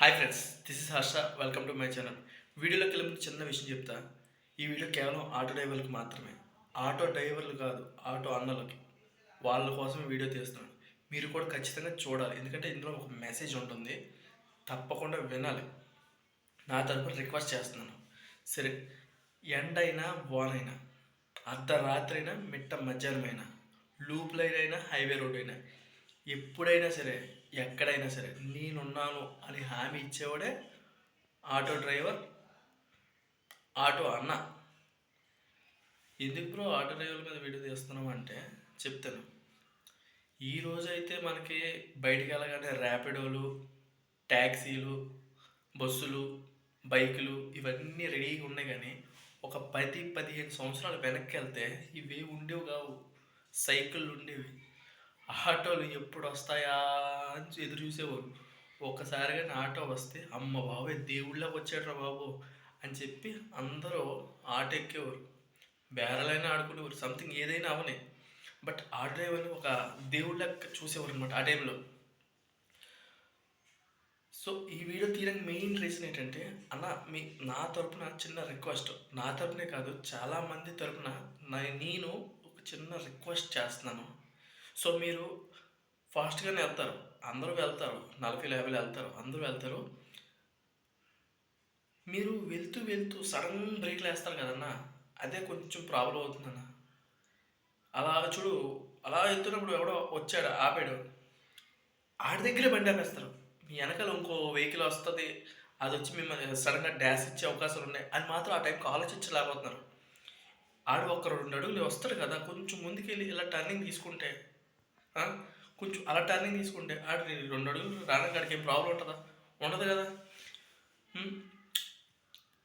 Hi friends this is Harsha welcome to my channel వీడియోలోకి వెళ్ళి చిన్న విషయం చెప్తా. ఈ వీడియో కేవలం ఆటో డ్రైవర్లకు మాత్రమే. ఆటో డ్రైవర్లు కాదు ఆటో అన్నలకి. వాళ్ళ కోసం వీడియో తీస్తున్నాను. మీరు కూడా ఖచ్చితంగా చూడాలి. ఎందుకంటే ఇందులో ఒక మెసేజ్ ఉంటుంది. తప్పకుండా వినాలి. నా తరపున రిక్వెస్ట్ చేస్తున్నాను. సరే ఎండైనా వానైనా అయినా మిట్ట మధ్యాహ్నమైనా లూప్ లైన్ అయినా హైవే రోడ్ అయినా ఎప్పుడైనా సరే ఎక్కడైనా సరే నేనున్నాను అని హామీ ఇచ్చేవాడే ఆటో డ్రైవర్ ఆటో అన్న. ఎందుకు బ్రో ఆటో డ్రైవర్ల మీద వీడియో తీస్తున్నాం అంటే చెప్తాను. ఈ రోజైతే మనకి బయటికి వెళ్ళగానే ర్యాపిడోలు ట్యాక్సీలు బస్సులు బైకులు ఇవన్నీ రెడీగా ఉన్నాయి కానీ ఒక పది పదిహేను సంవత్సరాలు వెనక్కి వెళ్తే ఇవి ఉండేవి కావు. సైకిళ్ళు ఉండేవి. ఆటోలు ఎప్పుడు వస్తాయా అని ఎదురు చూసేవారు. ఒక్కసారిగా కానీ ఆటో వస్తే అమ్మ బాబు దేవుళ్ళకి వచ్చాడ్రా బాబు అని చెప్పి అందరూ ఆటో ఎక్కేవారు. బేరలైనా ఆడుకునేవారు సంథింగ్ ఏదైనా అవనే. బట్ ఆ డ్రైవర్ని ఒక దేవుళ్ళకి చూసేవారు అనమాట ఆ టైంలో. సో ఈ వీడియో తీయడానికి మెయిన్ రీజన్ ఏంటంటే అన్న మీ నా తరపున చిన్న రిక్వెస్ట్. నా తరపునే కాదు చాలామంది తరపున నేను ఒక చిన్న రిక్వెస్ట్ చేస్తున్నాను. సో మీరు ఫాస్ట్గానే వెళ్తారు. అందరూ వెళ్తారు. నలభై యాభై వెళ్తారు. అందరూ వెళ్తారు. మీరు వెళ్తూ వెళ్తూ సడన్ బ్రేక్లు వేస్తారు కదన్నా అదే కొంచెం ప్రాబ్లం అవుతుందన్న. అలా చూడు అలా వెళ్తున్నప్పుడు ఎవడో వచ్చాడు ఆపాడు. ఆడి దగ్గరే బండి ఆపేస్తారు. మీ వెనకాల ఇంకో వెహికల్ వస్తుంది అది వచ్చి మిమ్మల్ని సడన్గా డ్యాష్ ఇచ్చే అవకాశాలు ఉన్నాయి అని మాత్రం ఆ టైంకి ఆలోచించలేకపోతున్నారు ఆడు ఒక రెండు అడుగులు వస్తాడు కదా కొంచెం ముందుకెళ్ళి ఇలా టర్నింగ్ తీసుకుంటే కొంచెం అలా టర్నింగ్ తీసుకుంటే ఆడు రెండు అడుగులు రానగాడికి ఏం ప్రాబ్లం ఉంటుందా? ఉండదు కదా.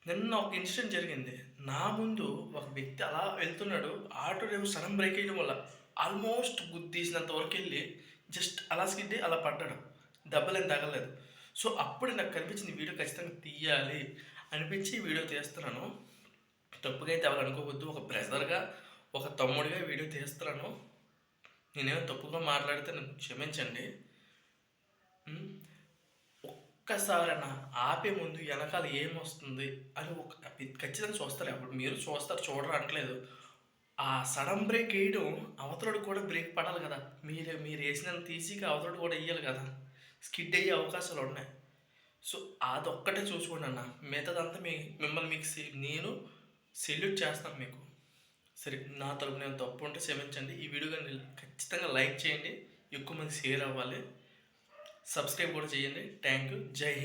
నిన్న ఒక ఇన్సిడెంట్ జరిగింది. నా ముందు ఒక వ్యక్తి అలా వెళ్తున్నాడు. ఆటో రేపు సడన్ బ్రేక్ వేయడం వల్ల ఆల్మోస్ట్ గుద్దీసినంత వరకు వెళ్ళి జస్ట్ అలా స్కిడ్డి అలా పడ్డాడు. దెబ్బలేం తగలేదు సో అప్పుడు నాకు కనిపించింది ఈ వీడియో ఖచ్చితంగా తీయాలి అనిపించి వీడియో తీస్తున్నాను. తప్పుగా అయితే ఎవరు అనుకోవద్దు. ఒక బ్రదర్గా ఒక తమ్ముడిగా వీడియో తీస్తున్నాను. నేనేమో తప్పుగా మాట్లాడితే నన్ను క్షమించండి. ఒక్కసారైనా ఆపే ముందు వెనకాల ఏమొస్తుంది అని ఒక ఖచ్చితంగా చూస్తారు అప్పుడు మీరు చూస్తారు చూడరు ఆ సడన్ బ్రేక్ వేయడం అవతలడు కూడా బ్రేక్ పడాలి కదా. మీరు మీరు వేసిన తీసి అవతలడు కూడా వేయాలి కదా. స్కిడ్ అయ్యే అవకాశాలు ఉన్నాయి. సో అదొక్కటే చూసుకోండి అన్న. మిగతాదంతా మీ మిమ్మల్ని మీకు నేను సెల్యూట్ చేస్తాను మీకు. సరే నా తరపు నేను తప్పు ఉంటే క్షమించండి. ఈ వీడియో కానీ ఖచ్చితంగా లైక్ చేయండి. ఎక్కువ మంది షేర్ అవ్వాలి. సబ్స్క్రైబ్ కూడా చేయండి. Thank you. జై హింద్.